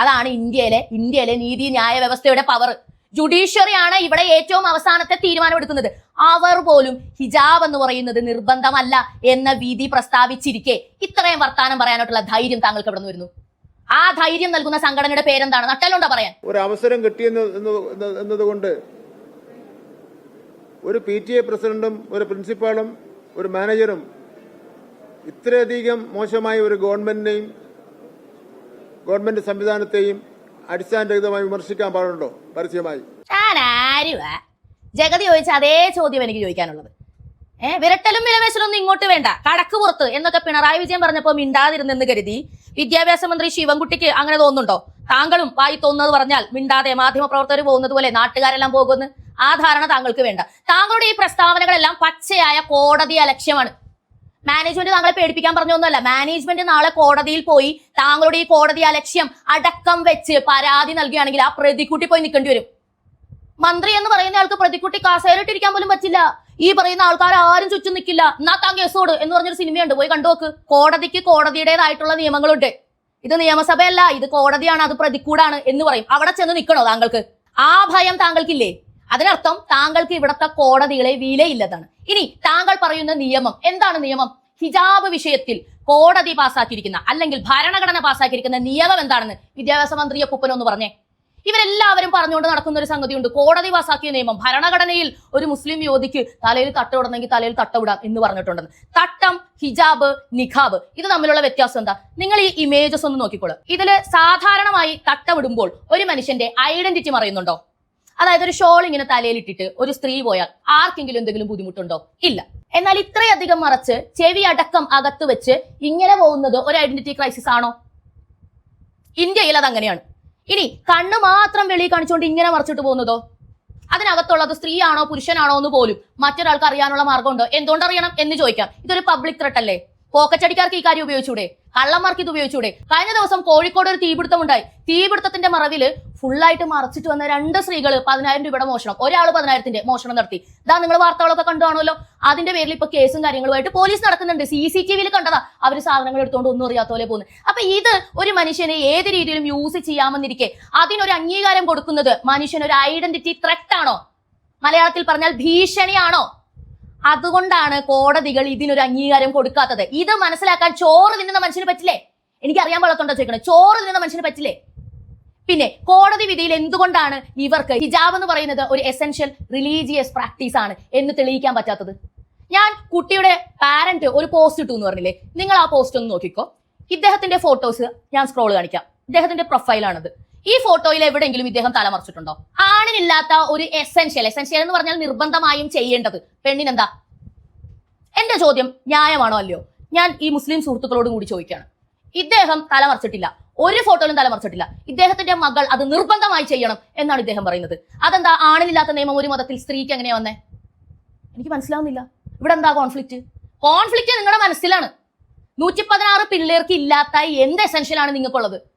അതാണ് ഇന്ത്യയിലെ ഇന്ത്യയിലെ നീതി ന്യായ വ്യവസ്ഥയുടെ പവർ ജുഡീഷ്യറി ആണ് ഇവിടെ ഏറ്റവും അവസാനത്തെ തീരുമാനമെടുക്കുന്നത്. അവർ പോലും ഹിജാബ് എന്ന് പറയുന്നത് നിർബന്ധമല്ല എന്ന വിധി പ്രസ്താവിച്ചിരിക്കെ ഇത്രയും വർത്താനം പറയാനായിട്ടുള്ള ധൈര്യം താങ്കൾക്ക് നിന്ന് വരുന്നു? ആ ധൈര്യം നൽകുന്ന സംഘടനയുടെ പേരെന്താണ്? നട്ടലുണ്ടോ പറയാൻ? ഒരു അവസരം കിട്ടിയെന്ന് ഒരു പി ടി എ പ്രസിഡന്റും ഒരു പ്രിൻസിപ്പാളും ഒരു മാനേജറും ഇത്രയധികം മോശമായ ഒരു ഗവൺമെന്റിനെയും ഗവൺമെന്റ് സംവിധാനത്തെയും അടിസ്ഥാനരഹിതമായി വിമർശിക്കാൻ പാടുണ്ടോ? പരസ്യമായി. ജഗതി ചോദിച്ച അതേ ചോദ്യം എനിക്ക് ചോദിക്കാനുള്ളത്. ഏഹ് വിരട്ടലും വിലവേശലൊന്നും ഇങ്ങോട്ട് വേണ്ട. കടക്ക് പുറത്ത് എന്നൊക്കെ പിണറായി വിജയൻ പറഞ്ഞപ്പോൾ മിണ്ടാതിരുന്നെന്ന് കരുതി. വിദ്യാഭ്യാസ മന്ത്രി ശിവൻകുട്ടിക്ക് അങ്ങനെ തോന്നുന്നുണ്ടോ? താങ്കളും വായി തോന്നുന്നത് പറഞ്ഞാൽ മിണ്ടാതെ മാധ്യമപ്രവർത്തകർ പോകുന്നത് പോലെ നാട്ടുകാരെല്ലാം പോകുമെന്ന് ആ ധാരണ താങ്കൾക്ക് വേണ്ട. താങ്കളുടെ ഈ പ്രസ്താവനകളെല്ലാം പച്ചയായ കോടതി അലക്ഷ്യമാണ്. മാനേജ്മെന്റ് താങ്കളെ പേടിപ്പിക്കാൻ പറഞ്ഞൊന്നുമല്ല. മാനേജ്മെന്റ് നാളെ കോടതിയിൽ പോയി താങ്കളുടെ ഈ കോടതി അലക്ഷ്യം അടക്കം വെച്ച് പരാതി നൽകുകയാണെങ്കിൽ ആ പ്രതിക്കുട്ടി പോയി നിൽക്കേണ്ടി വരും. മന്ത്രി എന്ന് പറയുന്ന ആൾക്ക് പ്രതിക്കുട്ടി കാസേരിട്ടിരിക്കാൻ പോലും പറ്റില്ല. ഈ പറയുന്ന ആൾക്കാർ ആരും ചുറ്റും നിൽക്കില്ല. എന്നാ താൻ കേസോട് എന്ന് പറഞ്ഞൊരു സിനിമയുണ്ട്. പോയി കണ്ടു നോക്ക്. കോടതിക്ക് കോടതിയുടേതായിട്ടുള്ള നിയമങ്ങളുണ്ട്. ഇത് നിയമസഭയല്ല. ഇത് കോടതിയാണ്. അത് പ്രതിക്കൂടാണ് എന്ന് പറയും. അവിടെ ചെന്ന് നിൽക്കണോ താങ്കൾക്ക്? ആ ഭയം താങ്കൾക്കില്ലേ? അതിനർത്ഥം താങ്കൾക്ക് ഇവിടുത്തെ കോടതികളെ വിലയില്ലതാണ് ഇനി താങ്കൾ പറയുന്ന നിയമം എന്താണ് നിയമം? ഹിജാബ് വിഷയത്തിൽ കോടതി പാസ്സാക്കിയിരിക്കുന്ന അല്ലെങ്കിൽ ഭരണഘടന പാസ്സാക്കിയിരിക്കുന്ന നിയമം എന്താണെന്ന് വിദ്യാഭ്യാസ മന്ത്രി കുപ്പനൊന്ന് പറഞ്ഞേ. ഇവരെല്ലാവരും പറഞ്ഞുകൊണ്ട് നടക്കുന്ന ഒരു സംഗതിയുണ്ട്. കോടതി പാസാക്കിയ നിയമം ഭരണഘടനയിൽ ഒരു മുസ്ലിം യോധിക്ക് തലയിൽ തട്ടവിടണമെങ്കിൽ തലയിൽ തട്ടവിടാം എന്ന് പറഞ്ഞിട്ടുണ്ടെന്ന്. തട്ടം ഹിജാബ് നിഖാബ് ഇത് തമ്മിലുള്ള വ്യത്യാസം എന്താ? നിങ്ങൾ ഈ ഇമേജസ് ഒന്ന് നോക്കിക്കോളൂ. ഇതിൽ സാധാരണമായി തട്ടവിടുമ്പോൾ ഒരു മനുഷ്യന്റെ ഐഡന്റിറ്റി മറയുന്നുണ്ടോ? അതായത് ഒരു ഷോൾ ഇങ്ങനെ തലയിൽ ഇട്ടിട്ട് ഒരു സ്ത്രീ പോയാൽ ആർക്കെങ്കിലും എന്തെങ്കിലും ബുദ്ധിമുട്ടുണ്ടോ? ഇല്ല. എന്നാൽ ഇത്രയധികം മറച്ച് ചെവി അടക്കം അകത്ത് വെച്ച് ഇങ്ങനെ പോകുന്നത് ഒരു ഐഡന്റിറ്റി ക്രൈസിസ് ആണോ? ഇന്ത്യയിൽ അത് അങ്ങനെയാണ്. ഇനി കണ്ണ് മാത്രം വെളിയിൽ കാണിച്ചുകൊണ്ട് ഇങ്ങനെ മറച്ചിട്ട് പോകുന്നതോ? അതിനകത്തുള്ളത് സ്ത്രീയാണോ പുരുഷനാണോ എന്ന് പോലും മറ്റൊരാൾക്ക് അറിയാനുള്ള മാർഗമുണ്ടോ? എന്തുകൊണ്ട് അറിയണം എന്ന് ചോദിക്കാം. ഇതൊരു പബ്ലിക് ത്രട്ടല്ലേ പോക്കറ്റടിക്കാർക്ക് ഈ കാര്യം ഉപയോഗിച്ചൂടെ? കള്ളന്മാർക്ക് ഇത് ഉപയോഗിച്ചൂടെ? കഴിഞ്ഞ ദിവസം കോഴിക്കോട് ഒരു തീപിടുത്തം ഉണ്ടായി. തീപിടുത്തത്തിന്റെ മറവിൽ ഫുള്ളായിട്ട് മറച്ചിട്ട് വന്ന രണ്ട് സ്ത്രീകൾ പതിനായിരം രൂപയുടെ മോഷണം. ഒരാൾ പതിനായിരത്തിന്റെ മോഷണം നടത്തി. ഇതാ നിങ്ങൾ വാർത്തകളൊക്കെ കണ്ടുവാണല്ലോ അതിന്റെ പേരിൽ ഇപ്പൊ കേസും കാര്യങ്ങളുമായിട്ട് പോലീസ് നടക്കുന്നുണ്ട്. സി സി ടി വിയിൽ കണ്ടതാ. അവർ സാധനങ്ങൾ എടുത്തുകൊണ്ട് ഒന്നും അറിയാത്ത പോലെ പോകുന്നത് അപ്പൊ ഇത് ഒരു മനുഷ്യനെ ഏത് രീതിയിലും യൂസ് ചെയ്യാമെന്നിരിക്കെ അതിനൊരു അംഗീകാരം കൊടുക്കുന്നത് മനുഷ്യൻ ഒരു ഐഡന്റിറ്റി ത്രെറ്റ് ആണോ? മലയാളത്തിൽ പറഞ്ഞാൽ ഭീഷണിയാണോ? അതുകൊണ്ടാണ് കോടതികൾ ഇതിനൊരു അംഗീകാരം കൊടുക്കാത്തത്. ഇത് മനസ്സിലാക്കാൻ ചോറ് തിന്നുന്ന മനുഷ്യന് പറ്റില്ലേ? എനിക്ക് അറിയാൻ പാടത്തുണ്ടോ ചോദിക്കണേ? ചോറ് തിന്നുന്ന മനുഷ്യന് പറ്റില്ലേ? പിന്നെ കോടതി വിധിയിൽ എന്തുകൊണ്ടാണ് ഇവർക്ക് ഹിജാബ് എന്ന് പറയുന്നത് ഒരു എസെൻഷ്യൽ റിലീജിയസ് പ്രാക്ടീസ് ആണ് എന്ന് തെളിയിക്കാൻ പറ്റാത്തത്? ഞാൻ കുട്ടിയുടെ പാരന്റ് ഒരു പോസ്റ്റ് ഇട്ടു എന്ന് പറഞ്ഞില്ലേ? നിങ്ങൾ ആ പോസ്റ്റ് ഒന്ന് നോക്കിക്കോ. ഇദ്ദേഹത്തിന്റെ ഫോട്ടോസ് ഞാൻ സ്ക്രോൾ കാണിക്കാം. ഇദ്ദേഹത്തിന്റെ പ്രൊഫൈലാണത് ഈ ഫോട്ടോയിൽ എവിടെയെങ്കിലും ഇദ്ദേഹം തലമറിച്ചിട്ടുണ്ടോ? ആണിനില്ലാത്ത ഒരു എസെൻഷ്യൽ എസെൻഷ്യൽ എന്ന് പറഞ്ഞാൽ നിർബന്ധമായും ചെയ്യേണ്ടത് പെണ്ണിനെന്താ? എന്റെ ചോദ്യം ന്യായമാണോ അല്ലയോ? ഞാൻ ഈ മുസ്ലിം സുഹൃത്തുക്കളോടും കൂടി ചോദിക്കുകയാണ്. ഇദ്ദേഹം തലമറിച്ചിട്ടില്ല. ഒരു ഫോട്ടോയിലും തലമറിച്ചിട്ടില്ല. ഇദ്ദേഹത്തിന്റെ മകൾ അത് നിർബന്ധമായി ചെയ്യണം എന്നാണ് ഇദ്ദേഹം പറയുന്നത്. അതെന്താ? ആണിനില്ലാത്ത നിയമം ഒരു മതത്തിൽ സ്ത്രീക്ക് എങ്ങനെയാ വന്നേ? എനിക്ക് മനസ്സിലാവുന്നില്ല. ഇവിടെ എന്താ കോൺഫ്ലിക്റ്റ് കോൺഫ്ലിക്റ്റ് നിങ്ങളുടെ മനസ്സിലാണ്. നൂറ്റി പതിനാറ് പിള്ളേർക്ക് ഇല്ലാത്ത എന്ത് എസെൻഷ്യൽ ആണ് നിങ്ങൾക്കുള്ളത്?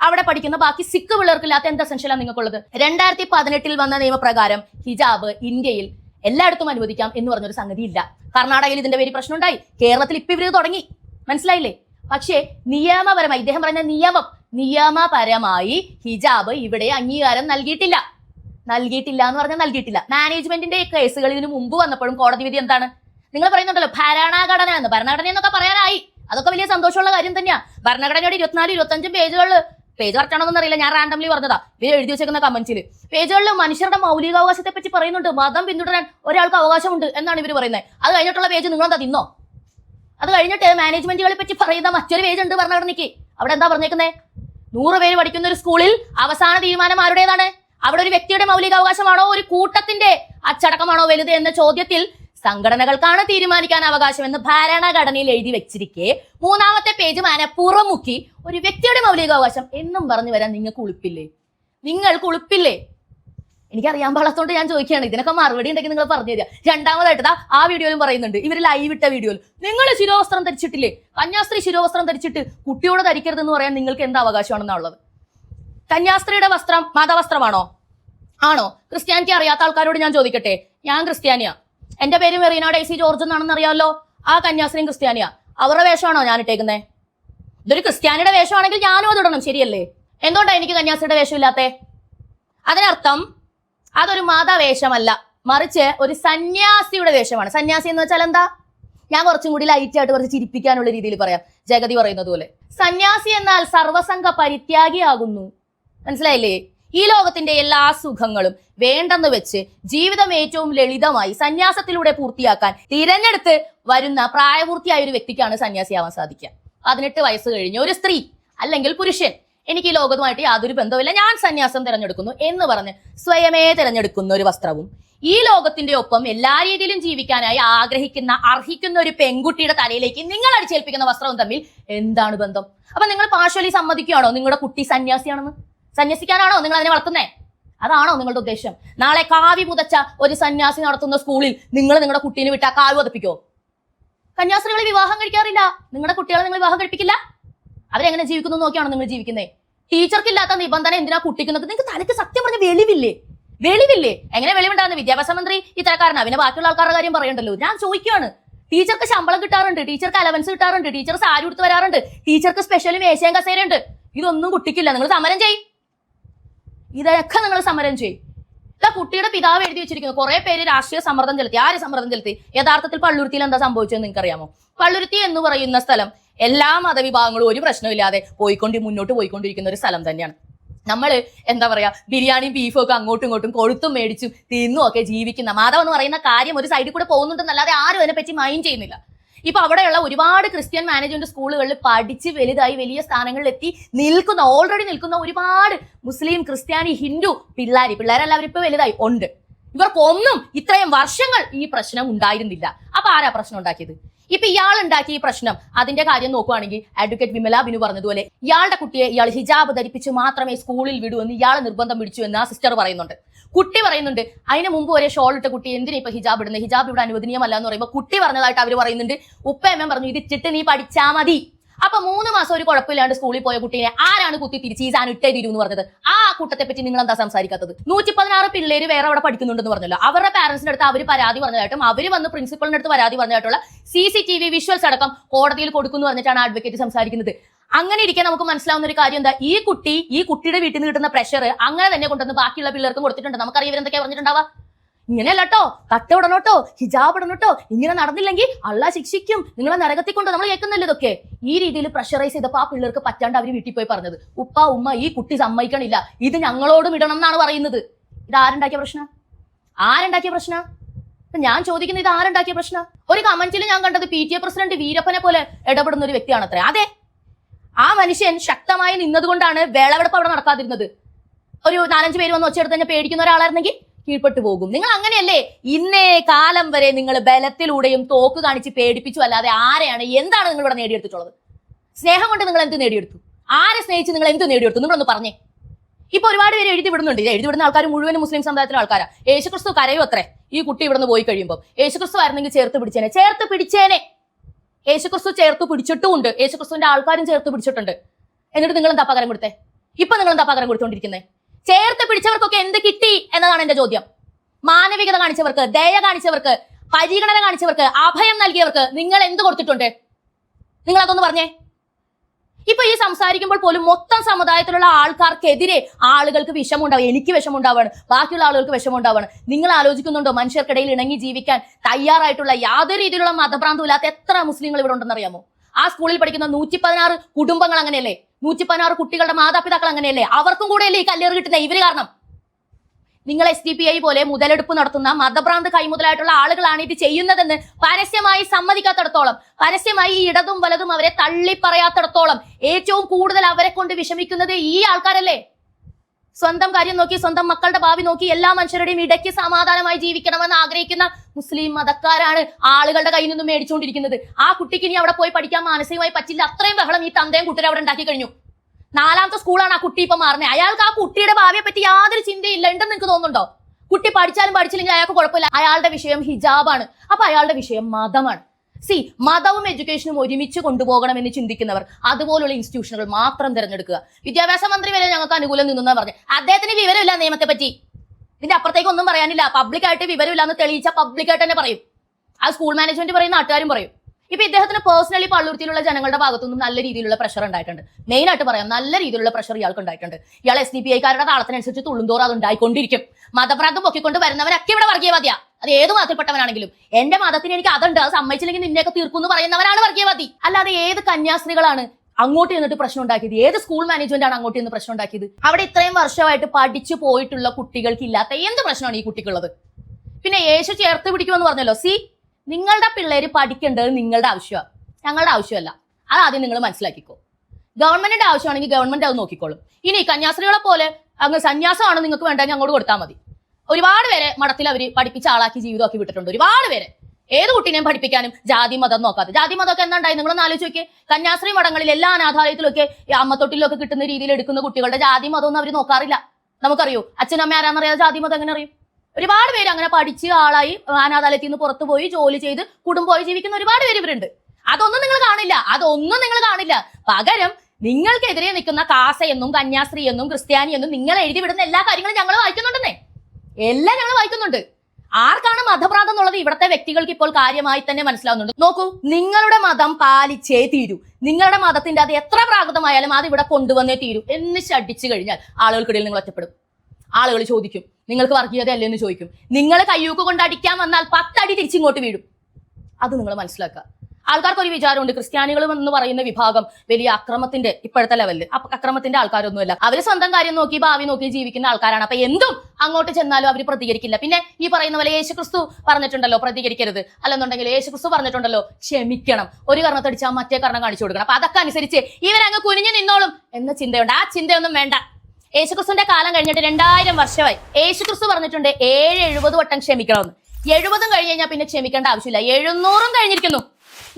അവിടെ പഠിക്കുന്ന ബാക്കി സിക്ക് പിള്ളേർക്കില്ലാത്ത എന്താ എസെൻഷ്യലാണ് നിങ്ങൾക്കുള്ളത്? രണ്ടായിരത്തി പതിനെട്ടിൽ വന്ന നിയമപ്രകാരം ഹിജാബ് ഇന്ത്യയിൽ എല്ലായിടത്തും അനുവദിക്കാം എന്ന് പറഞ്ഞൊരു സംഗതി ഇല്ല കർണാടകയിൽ ഇതിന്റെ പേര് പ്രശ്നമുണ്ടായി. കേരളത്തിൽ ഇപ്പൊ ഇവർ തുടങ്ങി. മനസ്സിലായില്ലേ? പക്ഷേ നിയമപരമായി ഇദ്ദേഹം പറഞ്ഞ നിയമം നിയമപരമായി ഹിജാബ് ഇവിടെ അംഗീകാരം നൽകിയിട്ടില്ല. നൽകിയിട്ടില്ല എന്ന് പറഞ്ഞാൽ നൽകിയിട്ടില്ല. മാനേജ്മെന്റിന്റെ കേസുകൾ ഇതിനു മുമ്പ് വന്നപ്പോഴും കോടതി വിധി എന്താണ്? നിങ്ങൾ പറയുന്നുണ്ടല്ലോ ഭരണഘടന എന്ന്. ഭരണഘടന എന്നൊക്കെ പറയാനായി. അതൊക്കെ വലിയ സന്തോഷമുള്ള കാര്യം തന്നെയാ. ഭരണഘടനയുടെ ഇരുപത്തിനാല് ഇരുപത്തഞ്ചും പേജുകളിൽ പേജ് കറക്റ്റാണോന്ന് അറിയില്ല. ഞാൻ റാൻഡംലി പറഞ്ഞതാ. ഇവർ എഴുതി വെച്ചേക്കുന്ന കമന്റ്സിൽ പേജുകളിൽ മനുഷ്യരുടെ മൗലികാവകാശത്തെ പറ്റി പറയുന്നുണ്ട്. മതം പിന്തുടരാൻ ഒരാൾക്ക് അവകാശമുണ്ട് എന്നാണ് ഇവർ പറയുന്നത് അത് കഴിഞ്ഞിട്ടുള്ള പേജ് നിങ്ങളെന്താ തിന്നോ? അത് കഴിഞ്ഞിട്ട് മാനേജ്മെന്റുകളെ പറ്റി പറയുന്ന മറ്റൊരു പേജ് ഉണ്ട് പറഞ്ഞ അവിടെ നിൽക്കി അവിടെ എന്താ പറഞ്ഞേക്കുന്നത് നൂറ് പേര് പഠിക്കുന്ന ഒരു സ്കൂളിൽ അവസാന തീരുമാനം ആരുടേതാണ്? അവിടെ ഒരു വ്യക്തിയുടെ മൗലികാവകാശമാണോ? ഒരു കൂട്ടത്തിന്റെ അച്ചടക്കമാണോ വലുത് എന്ന ചോദ്യത്തിൽ സംഘടനകൾക്കാണ് തീരുമാനിക്കാൻ അവകാശം എന്ന് ഭരണഘടനയിൽ എഴുതി വെച്ചിരിക്കെ. മൂന്നാമത്തെ പേജ് മനഃപൂർവം ഒരു വ്യക്തിയുടെ മൗലികാവകാശം എന്നും പറഞ്ഞു വരാൻ നിങ്ങൾക്ക് ഉളുപ്പില്ലേ? നിങ്ങൾക്ക് ഉളുപ്പില്ലേ? എനിക്കറിയാൻ പാടാത്തോണ്ട് ഞാൻ ചോദിക്കുകയാണ്. ഇതിനൊക്കെ മറുപടി ഉണ്ടെങ്കിൽ നിങ്ങൾ പറഞ്ഞു തരിക. രണ്ടാമതായിട്ട് ആ വീഡിയോയിലും പറയുന്നുണ്ട്. ഇവർ ലൈവ് ഇട്ട വീഡിയോയിൽ നിങ്ങൾ ശിരോവസ്ത്രം ധരിച്ചിട്ടില്ലേ? കന്യാസ്ത്രീ ശിരോവസ്ത്രം ധരിച്ചിട്ട് കുട്ടിയോട് ധരിക്കരുതെന്ന് പറയാൻ നിങ്ങൾക്ക് എന്ത് അവകാശമാണെന്നുള്ളത് കന്യാസ്ത്രീയുടെ വസ്ത്രം മതവസ്ത്രമാണോ? ആണോ? ക്രിസ്ത്യാനിറ്റി അറിയാത്ത ആൾക്കാരോട് ഞാൻ ചോദിക്കട്ടെ. ഞാൻ ക്രിസ്ത്യാനിയാ. എന്റെ പേര് മെറീന ഡൈസി ജോർജ് എന്നാണെന്ന് അറിയാമല്ലോ ആ കന്യാസ്ത്രീയും ക്രിസ്ത്യാനിയാ. അവരുടെ വേഷമാണോ ഞാൻ ഇട്ടേക്കുന്നേ? ഇതൊരു ക്രിസ്ത്യാനിയുടെ വേഷമാണെങ്കിൽ ഞാനും അത് ഇടണം ശരിയല്ലേ? എന്തുകൊണ്ടാണ് എനിക്ക് കന്യാസ്ത്രീയുടെ വേഷമില്ലാത്തേ? അതിനർത്ഥം അതൊരു മതവേഷമല്ല. മറിച്ച് ഒരു സന്യാസിയുടെ വേഷമാണ്. സന്യാസി എന്ന് വെച്ചാൽ എന്താ? ഞാൻ കുറച്ചും കൂടി ലൈറ്റ് ആയിട്ട് കുറച്ച് ചിരിപ്പിക്കാനുള്ള രീതിയിൽ പറയാം. ജഗതി പറയുന്നത് പോലെ. സന്യാസി എന്നാൽ സർവസംഘ പരിത്യാഗിയാകുന്നു മനസ്സിലായില്ലേ? ഈ ലോകത്തിന്റെ എല്ലാ സുഖങ്ങളും വേണ്ടെന്ന് വെച്ച് ജീവിതം ഏറ്റവും ലളിതമായി സന്യാസത്തിലൂടെ പൂർത്തിയാക്കാൻ തിരഞ്ഞെടുത്ത് വരുന്ന പ്രായപൂർത്തിയായ ഒരു വ്യക്തിക്കാണ് സന്യാസിയാവാൻ സാധിക്കുക. പതിനെട്ട് വയസ്സ് കഴിഞ്ഞ ഒരു സ്ത്രീ അല്ലെങ്കിൽ പുരുഷൻ എനിക്ക് ഈ ലോകവുമായിട്ട് യാതൊരു ബന്ധവുമില്ല ഞാൻ സന്യാസം തിരഞ്ഞെടുക്കുന്നു എന്ന് പറഞ്ഞ് സ്വയമേ തിരഞ്ഞെടുക്കുന്ന ഒരു വസ്ത്രവും ഈ ലോകത്തിന്റെ ഒപ്പം എല്ലാ രീതിയിലും ജീവിക്കാനായി ആഗ്രഹിക്കുന്ന അർഹിക്കുന്ന ഒരു പെൺകുട്ടിയുടെ തലയിലേക്ക് നിങ്ങൾ അടിച്ചേൽപ്പിക്കുന്ന വസ്ത്രവും തമ്മിൽ എന്താണ് ബന്ധം? അപ്പൊ നിങ്ങൾ പാർശ്വലി സമ്മതിക്കുകയാണോ? നിങ്ങളുടെ കുട്ടി സന്യാസിയാണെന്ന്? സന്യസിക്കാനാണോ നിങ്ങൾ അതിനെ വളർത്തുന്നേ? അതാണോ നിങ്ങളുടെ ഉദ്ദേശം. നാളെ കാവി പുതച്ച ഒരു സന്യാസി നടത്തുന്ന സ്കൂളിൽ നിങ്ങൾ നിങ്ങളുടെ കുട്ടീനെ വിട്ടാ കാവി പതപ്പിക്കോ കന്യാസ്ത്രീകൾ വിവാഹം കഴിക്കാറില്ല. നിങ്ങളുടെ കുട്ടികളെ നിങ്ങൾ വിവാഹം കഴിപ്പിക്കില്ല? അവരെങ്ങനെ ജീവിക്കുന്നു നോക്കിയാണോ നിങ്ങൾ ജീവിക്കുന്നത് ടീച്ചർക്കില്ലാത്ത നിബന്ധന എന്തിനാ കുട്ടിക്കുന്നത് നിങ്ങൾക്ക് തലക്ക് സത്യം പറഞ്ഞ വെളിവില്ലേ? വെളിവില്ലേ? എങ്ങനെ വെളിവുണ്ടാകുന്ന? വിദ്യാഭ്യാസ മന്ത്രി ഇത്തരക്കാരനാ. പിന്നെ ബാക്കിയുള്ള ആൾക്കാരുടെ കാര്യം പറയണ്ടല്ലോ. ഞാൻ ചോദിക്കുകയാണ് ടീച്ചർക്ക് ശമ്പളം കിട്ടാറുണ്ട്. ടീച്ചർക്ക് അലവൻസ് കിട്ടാറുണ്ട്. ടീച്ചർ സാരി ഉടുത്ത് വരാറുണ്ട്. ടീച്ചർക്ക് സ്പെഷ്യൽ മേശയും കസേരയുണ്ട്. ഇതൊന്നും കുട്ടിക്കില്ല. നിങ്ങൾ സമരം ചെയ് ഇതൊക്കെ നിങ്ങൾ സമരം ചെയ്യും. ഇതാ കുട്ടിയുടെ പിതാവ് എഴുതി വെച്ചിരിക്കുന്നു. കുറെ പേര് രാഷ്ട്രീയ സമ്മർദ്ദം ചെലുത്തി. ആര് സമ്മർദ്ദം ചെലുത്തി? യഥാർത്ഥത്തിൽ പള്ളുരുത്തിയിൽ എന്താ സംഭവിച്ചതെന്ന് നിങ്ങൾക്കറിയാമോ? പള്ളുരുത്തി എന്ന് പറയുന്ന സ്ഥലം എല്ലാ മതവിഭാഗങ്ങളും ഒരു പ്രശ്നമില്ലാതെ പോയിക്കൊണ്ട് മുന്നോട്ട് പോയിക്കൊണ്ടിരിക്കുന്ന ഒരു സ്ഥലം തന്നെയാണ്. നമ്മൾ എന്താ പറയാ ബിരിയാണിയും ബീഫും ഒക്കെ അങ്ങോട്ടും ഇങ്ങോട്ടും കൊഴുത്തും മേടിച്ചും തിന്നും ഒക്കെ ജീവിക്കുന്ന മാധവ് എന്ന് പറയുന്ന കാര്യം ഒരു സൈഡിൽ കൂടെ പോകുന്നുണ്ടെന്നല്ലാതെ ആരും അതിനെപ്പറ്റി മൈൻഡ് ചെയ്യുന്നില്ല. ഇപ്പൊ അവിടെയുള്ള ഒരുപാട് ക്രിസ്ത്യൻ മാനേജ്മെന്റ് സ്കൂളുകളിൽ പഠിച്ച് വലുതായി വലിയ സ്ഥാനങ്ങളിൽ എത്തി നിൽക്കുന്ന ഓൾറെഡി നിൽക്കുന്ന ഒരുപാട് മുസ്ലിം ക്രിസ്ത്യാനി ഹിന്ദു പിള്ളേർ പിള്ളേരെല്ലാവരും ഇപ്പൊ വലുതായി ഉണ്ട്. ഇവർക്കൊന്നും ഇത്രയും വർഷങ്ങൾ ഈ പ്രശ്നം ഉണ്ടായിരുന്നില്ല. അപ്പൊ ആരാ പ്രശ്നം ഉണ്ടാക്കിയത്? ഇപ്പൊ ഇയാൾ ഉണ്ടാക്കിയ ഈ പ്രശ്നം അതിന്റെ കാര്യം നോക്കുവാണെങ്കിൽ അഡ്വക്കേറ്റ് വിമല ബിനു പറഞ്ഞതുപോലെ ഇയാളുടെ കുട്ടിയെ ഇയാൾ ഹിജാബ് ധരിപ്പിച്ച് മാത്രമേ സ്കൂളിൽ വിടൂ എന്ന് ഇയാൾ നിർബന്ധം പിടിച്ചു എന്ന് ആ സിസ്റ്റർ പറയുന്നുണ്ട്. കുട്ടി പറയുന്നുണ്ട് അതിന് മുമ്പ് ഒരേ ഷോൾ ഇട്ട കുട്ടി എന്തിനാ ഇപ്പൊ ഹിജാബ് ഇടുന്നത് ഹിജാബ് ഇവിടെ അനുവദനീയമല്ല എന്ന് പറയുമ്പോൾ കുട്ടി പറഞ്ഞതായിട്ട് അവർ പറയുന്നുണ്ട്. ഉപ്പ ഉപ്പയമ്മ പറഞ്ഞു ഇത് ഇട്ടിട്ട് നീ പഠിച്ചാ മതി. അപ്പൊ മൂന്ന് മാസം ഒരു കുഴപ്പമില്ലാണ്ട് സ്കൂളിൽ പോയ കുട്ടീനെ ആരാണ് കുത്തി തിരിച്ച് ഈ സാധനം ഇട്ടേ തീരൂ എന്ന് പറഞ്ഞത്? ആ കൂട്ടത്തെ പറ്റി നിങ്ങൾ എന്താ സംസാരിക്കാത്തത്? നൂറ്റി പതിനാറ് പിള്ളേര് വേറെ അവിടെ പഠിക്കുന്നുണ്ടെന്ന് പറഞ്ഞല്ലോ. അവരുടെ പാരന്റ്സിന്റെ അടുത്ത് അവർ പരാതി പറഞ്ഞതായിട്ടും അവർ വന്ന് പ്രിൻസിപ്പളിന്റെ അടുത്ത് പരാതി പറഞ്ഞതായിട്ടുള്ള C C T V visuals അടക്കം കോടതിയിൽ കൊടുക്കുന്നു പറഞ്ഞിട്ടാണ് അഡ്വക്കേറ്റ് സംസാരിക്കുന്നത്. അങ്ങനെ ഇരിക്കാൻ നമുക്ക് മനസ്സിലാവുന്ന ഒരു കാര്യം എന്താ? ഈ കുട്ടി ഈ കുട്ടിയുടെ വീട്ടിൽ നിന്ന് കിട്ടുന്ന പ്രഷർ അങ്ങനെ തന്നെ കൊണ്ടുവന്ന് ബാക്കിയുള്ള പിള്ളേർക്കും കൊടുത്തിട്ടുണ്ട്. നമുക്കറിയാം ഇവരെന്തൊക്കെയാ പറഞ്ഞിട്ടുണ്ടാവാ ഇങ്ങനെയല്ല കേട്ടോ തട്ട കേട്ടോ ഹിജാബ് ഇടണോട്ടോ ഇങ്ങനെ നടന്നില്ലെങ്കിൽ അള്ള ശിക്ഷിക്കും. നിങ്ങളെ നരകത്തിൽ കൊണ്ട് നമ്മൾ കേൾക്കുന്നല്ലോ ഇതൊക്കെ. ഈ രീതിയിൽ പ്രഷറൈസ് ചെയ്തപ്പോൾ ആ പിള്ളേർക്ക് പറ്റാണ്ട് അവർ വീട്ടിൽ പോയി പറഞ്ഞത്. ഉപ്പ ഉമ്മ ഈ കുട്ടി സമ്മതിക്കണില്ല. ഇത് ഞങ്ങളോടും ഇടണം എന്നാണ് പറയുന്നത്. ഇത് ആരുണ്ടാക്കിയ പ്രശ്നം? ആരുണ്ടാക്കിയ പ്രശ്നം? ഞാൻ ചോദിക്കുന്നത് ഇത് ആരുണ്ടാക്കിയ പ്രശ്നം? ഒരു കമന്റിൽ ഞാൻ കണ്ടത് പി ടി എ പ്രസിഡന്റ് വീരപ്പനെ പോലെ ഇടപെടുന്ന ഒരു വ്യക്തിയാണത്രേ. അതെ ആ മനുഷ്യൻ ശക്തമായി നിന്നതുകൊണ്ടാണ് വേളവെടുപ്പ് അവിടെ നടക്കാതിരുന്നത്. ഒരു നാലഞ്ച് പേര് വന്ന് ഒച്ചയെടുത്ത് തന്നെ പേടിക്കുന്ന ഒരാളായിരുന്നെങ്കിൽ കീഴ്പ്പെട്ടു പോകും. നിങ്ങൾ അങ്ങനെയല്ലേ? ഇന്നേ കാലം വരെ നിങ്ങൾ ബലത്തിലൂടെയും തോക്ക് കാണിച്ച് പേടിപ്പിച്ചു അല്ലാതെ ആരെയാണ് എന്താണ് നിങ്ങൾ ഇവിടെ നേടിയെടുത്തിട്ടുള്ളത്? സ്നേഹം കൊണ്ട് നിങ്ങൾ എന്ത് നേടിയെടുത്തു? ആരെ സ്നേഹിച്ച് നിങ്ങൾ എന്ത് നേടിയെടുത്തു? നിങ്ങളൊന്ന് പറഞ്ഞേ. ഇപ്പൊ ഒരുപാട് പേര് എഴുതി വിടുന്നുണ്ട്. എഴുതി വിടുന്ന ആൾക്കാർ മുഴുവൻ മുസ്ലിം സമുദായത്തിലെ ആൾക്കാരാണ് യേശുക്രിസ്തു കരയോ അത്രേ ഈ കുട്ടി ഇവിടുന്ന് പോയി കഴിയുമ്പോൾ യേശുക്രിസ്തു ആയിരുന്നെങ്കിൽ ചേർത്ത് പിടിച്ചേനെ. ചേർത്ത് പിടിച്ചേനെ. യേശുക്രിസ്തു ചേർത്ത് പിടിച്ചിട്ടുമുണ്ട്. യേശുക്രിസ്തുവിന്റെ ആൾക്കാരും ചേർത്ത് പിടിച്ചിട്ടുണ്ട്. എന്നിട്ട് നിങ്ങൾ എന്താ പകരം കൊടുത്തേ? ഇപ്പൊ നിങ്ങൾ എന്താ പകരം കൊടുത്തോണ്ടിരിക്കുന്നത് ചേർത്ത് പിടിച്ചവർക്കൊക്കെ എന്ത് കിട്ടി എന്നതാണ് എന്റെ ചോദ്യം. മാനവികത കാണിച്ചവർക്ക് ദയ കാണിച്ചവർക്ക് പരിഗണന കാണിച്ചവർക്ക് അഭയം നൽകിയവർക്ക് നിങ്ങൾ എന്ത് കൊടുത്തിട്ടുണ്ട്? നിങ്ങൾ അതൊന്ന് പറഞ്ഞേ. സംസാരിക്കുമ്പോൾ പോലും മൊത്തം സമുദായത്തിലുള്ള ആൾക്കാർക്കെതിരെ ആളുകൾക്ക് വിഷമുണ്ടാവും എനിക്ക് വിഷമുണ്ടാവാണ് ബാക്കിയുള്ള ആളുകൾക്ക് വിഷമുണ്ടാവാണ് നിങ്ങൾ ആലോചിക്കുന്നുണ്ടോ? മനുഷ്യർക്കിടയിൽ ഇണങ്ങി ജീവിക്കാൻ തയ്യാറായിട്ടുള്ള യാതൊരു രീതിയിലുള്ള മതഭ്രാന്തമില്ലാത്ത എത്ര മുസ്ലിങ്ങൾ ഇവിടെ ഉണ്ടെന്ന് അറിയാമോ? ആ സ്കൂളിൽ പഠിക്കുന്ന നൂറ്റി പതിനാറ് കുടുംബങ്ങൾ അങ്ങനെയല്ലേ? നൂറ്റി പതിനാറ് കുട്ടികളുടെ മാതാപിതാക്കൾ അങ്ങനെയല്ലേ? അവർക്കും കൂടെയല്ലേ ഈ കല്ലേറ് കിട്ടുന്ന ഇവർ കാരണം. നിങ്ങൾ എസ് ഡി പി ഐ പോലെ മുതലെടുപ്പ് നടത്തുന്ന മതഭ്രാന്ത് കൈമുതലായിട്ടുള്ള ആളുകളാണ് ഇത് ചെയ്യുന്നതെന്ന് പരസ്യമായി സമ്മതിക്കാത്തടത്തോളം പരസ്യമായി ഈ ഇടതും വലതും അവരെ തള്ളി പറയാത്തിടത്തോളം ഏറ്റവും കൂടുതൽ അവരെ കൊണ്ട് വിഷമിക്കുന്നത് ഈ ആൾക്കാരല്ലേ? സ്വന്തം കാര്യം നോക്കി സ്വന്തം മക്കളുടെ ഭാവി നോക്കി എല്ലാ മനുഷ്യരുടെയും ഇടയ്ക്ക് സമാധാനമായി ജീവിക്കണമെന്ന് ആഗ്രഹിക്കുന്ന മുസ്ലിം മതക്കാരാണ് ആളുകളുടെ കയ്യിൽ നിന്നും മേടിച്ചുകൊണ്ടിരിക്കുന്നത്. ആ കുട്ടിക്ക് ഇനി അവിടെ പോയി പഠിക്കാൻ മാനസികമായി പറ്റില്ല. അത്രയും ബഹളം ഈ തന്തയും കുട്ടരെ അവിടെ ഉണ്ടാക്കി കഴിഞ്ഞു. നാലാമത്തെ സ്കൂളാണ് ആ കുട്ടി ഇപ്പൊ മാറുന്നത്. അയാൾക്ക് ആ കുട്ടിയുടെ ഭാവിയെ പറ്റി യാതൊരു ചിന്തയില്ല. ഉണ്ടെന്ന് നിങ്ങൾക്ക് തോന്നുന്നുണ്ടോ? കുട്ടി പഠിച്ചാലും പഠിച്ചില്ലെങ്കിൽ അയാൾക്ക് കുഴപ്പമില്ല. അയാളുടെ വിഷയം ഹിജാബാണ്. അപ്പൊ അയാളുടെ വിഷയം മതമാണ്. സി മതവും എഡ്യൂക്കേഷനും ഒരുമിച്ച് കൊണ്ടുപോകണമെന്ന് ചിന്തിക്കുന്നവർ അതുപോലുള്ള ഇൻസ്റ്റിറ്റ്യൂഷനുകൾ മാത്രം തിരഞ്ഞെടുക്കുക. വിദ്യാഭ്യാസ മന്ത്രി വരെ ഞങ്ങൾക്ക് അനുകൂലം നിന്നാ പറഞ്ഞു. അദ്ദേഹത്തിന് വിവരമില്ല നിയമത്തെ പറ്റി. ഇതിന്റെ അപ്പുറത്തേക്ക് ഒന്നും പറയാനില്ല. പബ്ലിക്കായിട്ട് വിവരമില്ല എന്ന് തെളിയിച്ച പബ്ലിക്കായിട്ട് തന്നെ പറയും. ആ സ്കൂൾ മാനേജ്മെന്റ് പറയും നാട്ടുകാരും പറയും. ഇപ്പൊ ഇദ്ദേഹത്തിന് പേഴ്സണലി പള്ളൂർത്തിയിലുള്ള ജനങ്ങളുടെ ഭാഗത്തുനിന്നും നല്ല രീതിയിലുള്ള പ്രഷർ ഉണ്ടായിട്ടുണ്ട്. മെയിൻ ആയിട്ട് പറയാം നല്ല രീതിയിലുള്ള പ്രഷർ ഇയാൾക്ക് ഉണ്ടായിട്ടുണ്ട്. ഇയാൾ എസ് ഡി പി ഐക്കാരുടെ താളത്തിനനുസരിച്ച് തുള്ളുന്തോറും അത് ഉണ്ടായിക്കൊണ്ടിരിക്കും. മതഭ്രാന്തം പൊക്കിക്കൊണ്ട് വരുന്നവരൊക്കെ ഇവിടെ വർഗീയവാദിയാ. അത് ഏത് മതത്തിൽപ്പെട്ടവനാണെങ്കിലും. എന്റെ മതത്തിന് എനിക്ക് അതുണ്ട് അത് സമ്മതിച്ചില്ലെങ്കിൽ നിന്നെയൊക്കെ തീർക്കും എന്ന് പറയുന്നവരാണ് വർഗീയവാദി. അല്ലാതെ ഏത് കന്യാസ്ത്രീകളാണ് അങ്ങോട്ട് ചെന്നിട്ട് പ്രശ്നം ഉണ്ടാക്കിയത്? ഏത് സ്കൂൾ മാനേജ്മെന്റ് ആണ് അങ്ങോട്ട് ചെന്ന് പ്രശ്നം ഉണ്ടാക്കിയത്? അവിടെ ഇത്രയും വർഷമായിട്ട് പഠിച്ചു പോയിട്ടുള്ള കുട്ടികൾക്ക് ഇല്ലാത്ത എന്ത് പ്രശ്നമാണ് ഈ കുട്ടിക്കുള്ളത്? പിന്നെ യേശു ചേർത്ത് പിടിക്കുമെന്ന് പറഞ്ഞല്ലോ. സി നിങ്ങളുടെ പിള്ളേര് പഠിക്കേണ്ടത് നിങ്ങളുടെ ആവശ്യമാണ്. ഞങ്ങളുടെ ആവശ്യമല്ല. അത് ആദ്യം നിങ്ങൾ മനസ്സിലാക്കിക്കോ. ഗവൺമെന്റിന്റെ ആവശ്യമാണെങ്കിൽ ഗവൺമെന്റ് അത് നോക്കിക്കോളും. ഇനി കന്യാസ്ത്രീകളെ പോലെ അങ്ങ് സന്യാസമാണ് നിങ്ങൾക്ക് വേണ്ടെങ്കിൽ അങ്ങോട്ട് കൊടുത്താൽ മതി. ഒരുപാട് പേരെ മഠത്തിൽ അവർ പഠിപ്പിച്ച ആളാക്കി ജീവിതമാക്കി വിട്ടിട്ടുണ്ട്. ഒരുപാട് പേരെ. ഏത് കുട്ടീനെയും പഠിപ്പിക്കാനും ജാതി മതം നോക്കാതെ. ജാതി മതമൊക്കെ എന്താണ്ടായി? നിങ്ങളൊന്ന് ആലോചിച്ച് നോക്കിയേ കന്യാസ്ത്രീ മഠങ്ങളിൽ എല്ലാ അനാഥാലയത്തിലൊക്കെ അമ്മത്തൊട്ടിലൊക്കെ കിട്ടുന്ന രീതിയിൽ എടുക്കുന്ന കുട്ടികളുടെ ജാതി മതമൊന്നും അവർ നോക്കാറില്ല. നമുക്കറിയോ? അച്ഛനമ്മ ആരാന്നറിയാതെ ജാതി മതം എങ്ങനെ അറിയും? ഒരുപാട് പേര് അങ്ങനെ പഠിച്ച് ആളായി അനാഥാലയത്തിൽ നിന്ന് പുറത്തു പോയി ജോലി ചെയ്ത് കുടുംബമായി ജീവിക്കുന്ന ഒരുപാട് പേര് ഇവരുണ്ട്. അതൊന്നും നിങ്ങൾ കാണില്ല. അതൊന്നും നിങ്ങൾ കാണില്ല. പകരം നിങ്ങൾക്കെതിരെ നിൽക്കുന്ന കാസ എന്നും കന്യാസ്ത്രീ എന്നും ക്രിസ്ത്യാനി എന്നും നിങ്ങൾ എഴുതി വിടുന്ന എല്ലാ കാര്യങ്ങളും ഞങ്ങൾ വായിക്കുന്നുണ്ടെന്നേ. എല്ലാം ഞങ്ങൾ വായിക്കുന്നുണ്ട്. ആർക്കാണ് മതഭ്രാന്തം എന്നുള്ളത് ഇവിടുത്തെ വ്യക്തികൾക്ക് ഇപ്പോൾ കാര്യമായി തന്നെ മനസ്സിലാവുന്നുണ്ട്. നോക്കൂ നിങ്ങളുടെ മതം പാലിച്ചേ തീരൂ. നിങ്ങളുടെ മതത്തിന്റെ അത് എത്ര പ്രാകൃതമായാലും അത് ഇവിടെ കൊണ്ടുവന്നേ തീരൂ. എന്ന് ശടിച്ചു കഴിഞ്ഞാൽ ആളുകൾക്കിടയിൽ നിങ്ങൾ ഒറ്റപ്പെടും. ആളുകൾ ചോദിക്കും. നിങ്ങൾക്ക് വർഗീയത അല്ലേ എന്ന് ചോദിക്കും. നിങ്ങൾ കയ്യൂക്ക് കൊണ്ട് അടിക്കാൻ വന്നാൽ പത്തടി തിരിച്ചിങ്ങോട്ട് വീഴും. അത് നിങ്ങൾ മനസ്സിലാക്കുക. ആൾക്കാർക്ക് ഒരു വിചാരമുണ്ട്. ക്രിസ്ത്യാനികൾ എന്ന് പറയുന്ന വിഭാഗം വലിയ അക്രമത്തിന്റെ ഇപ്പോഴത്തെ ലെവലിൽ അക്രമത്തിന്റെ ആൾക്കാരൊന്നുമല്ല. അവർ സ്വന്തം കാര്യം നോക്കി ഭാവി നോക്കി ജീവിക്കുന്ന ആൾക്കാരാണ്. അപ്പൊ എന്തും അങ്ങോട്ട് ചെന്നാലും അവർ പ്രതികരിക്കില്ല. പിന്നെ ഈ പറയുന്ന പോലെ യേശു ക്രിസ്തു പറഞ്ഞിട്ടുണ്ടല്ലോ പ്രതികരിക്കരുത്. അല്ലെന്നുണ്ടെങ്കിൽ യേശു ക്രിസ്തു പറഞ്ഞിട്ടുണ്ടല്ലോ ക്ഷമിക്കണം. ഒരു കർണത്തടിച്ചാൽ മറ്റേ കർണം കാണിച്ചു കൊടുക്കണം. അപ്പൊ അതൊക്കെ അനുസരിച്ച് ഇവരങ്ങ് കുനിഞ്ഞു നിന്നോളും എന്ന ചിന്തയുണ്ട്. ആ ചിന്തയൊന്നും വേണ്ട. യേശുക്രിസ്തുവിന്റെ കാലം കഴിഞ്ഞിട്ട് രണ്ടായിരം വർഷമായി. യേശുക്രിസ്തു പറഞ്ഞിട്ടുണ്ട് ഏഴ് എഴുപത് വട്ടം ക്ഷമിക്കണമെന്ന്. എഴുപതും കഴിഞ്ഞ് കഴിഞ്ഞാൽ പിന്നെ ക്ഷമിക്കേണ്ട ആവശ്യമില്ല. എഴുന്നൂറും കഴിഞ്ഞിരിക്കുന്നു.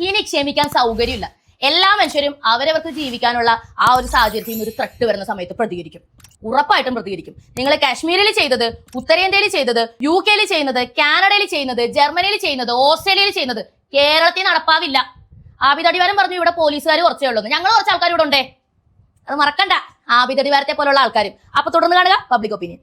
ഇനി ക്ഷമിക്കാൻ സൗകര്യമില്ല. എല്ലാ മനുഷ്യരും അവരവർക്ക് ജീവിക്കാനുള്ള ആ ഒരു സാഹചര്യത്തിൽ നിന്ന് ഒരു ത്രട്ട് വരുന്ന സമയത്ത് പ്രതികരിക്കും. ഉറപ്പായിട്ടും പ്രതികരിക്കും. നിങ്ങൾ കാശ്മീരിൽ ചെയ്തത് ഉത്തരേന്ത്യയിൽ ചെയ്തത് യു കെയിൽ ചെയ്യുന്നത് കാനഡയിൽ ചെയ്യുന്നത് ജർമ്മനിയിൽ ചെയ്യുന്നത് ഓസ്ട്രേലിയയിൽ ചെയ്യുന്നത് കേരളത്തിൽ നടപ്പാവില്ല. ആബിദടിവാരം പറഞ്ഞു ഇവിടെ പോലീസുകാർ കുറച്ചേ ഉള്ളൂ ഞങ്ങൾ കുറച്ച് ആൾക്കാർ ഇവിടെ ഉണ്ടേ. അത് മറക്കണ്ട. ആബിദടിവാരത്തെ പോലുള്ള ആൾക്കാരും. അപ്പൊ തുടർന്ന് കാണുക പബ്ലിക് ഒപ്പീനിയൻ